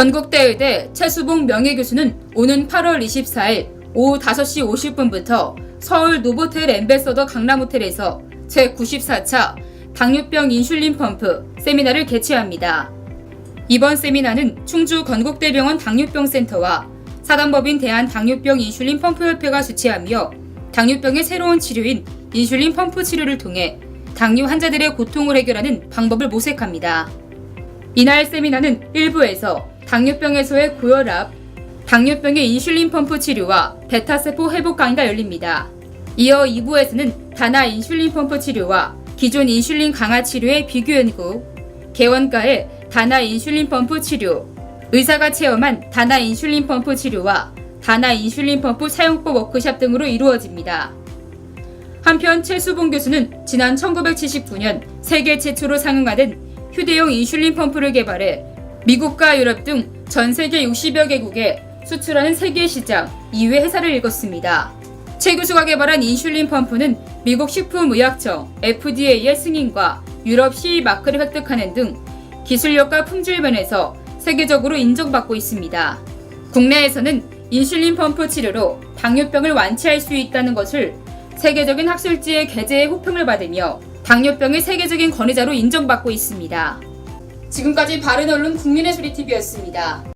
건국대의대 최수봉 명예교수는 오는 8월 24일 오후 5시 50분부터 서울 노보텔 엠베서더 강남호텔에서 제94차 당뇨병 인슐린 펌프 세미나를 개최합니다. 이번 세미나는 충주 건국대병원 당뇨병센터와 사단법인 대한 당뇨병 인슐린 펌프협회가 주최하며 당뇨병의 새로운 치료인 인슐린 펌프 치료를 통해 당뇨 환자들의 고통을 해결하는 방법을 모색합니다. 이날 세미나는 1부에서 당뇨병에서의 고혈압, 당뇨병의 인슐린 펌프 치료와 베타세포 회복 강의가 열립니다. 이어 2부에서는 다나 인슐린 펌프 치료와 기존 인슐린 강화 치료의 비교 연구, 개원가의 다나 인슐린 펌프 치료, 의사가 체험한 다나 인슐린 펌프 치료와 다나 인슐린 펌프 사용법 워크샵 등으로 이루어집니다. 한편 최수봉 교수는 지난 1979년 세계 최초로 상용화된 휴대용 인슐린 펌프를 개발해 미국과 유럽 등 전 세계 60여 개국에 수출하는 세계 시장 2회 회사를 읽었습니다. 최 교수가 개발한 인슐린 펌프는 미국 식품의약청 FDA의 승인과 유럽 CE 마크를 획득하는 등 기술력과 품질 면에서 세계적으로 인정받고 있습니다. 국내에서는 인슐린 펌프 치료로 당뇨병을 완치할 수 있다는 것을 세계적인 학술지의 게재의 호평을 받으며 당뇨병의 세계적인 권위자로 인정받고 있습니다. 지금까지 바른 언론 국민의 소리 TV였습니다.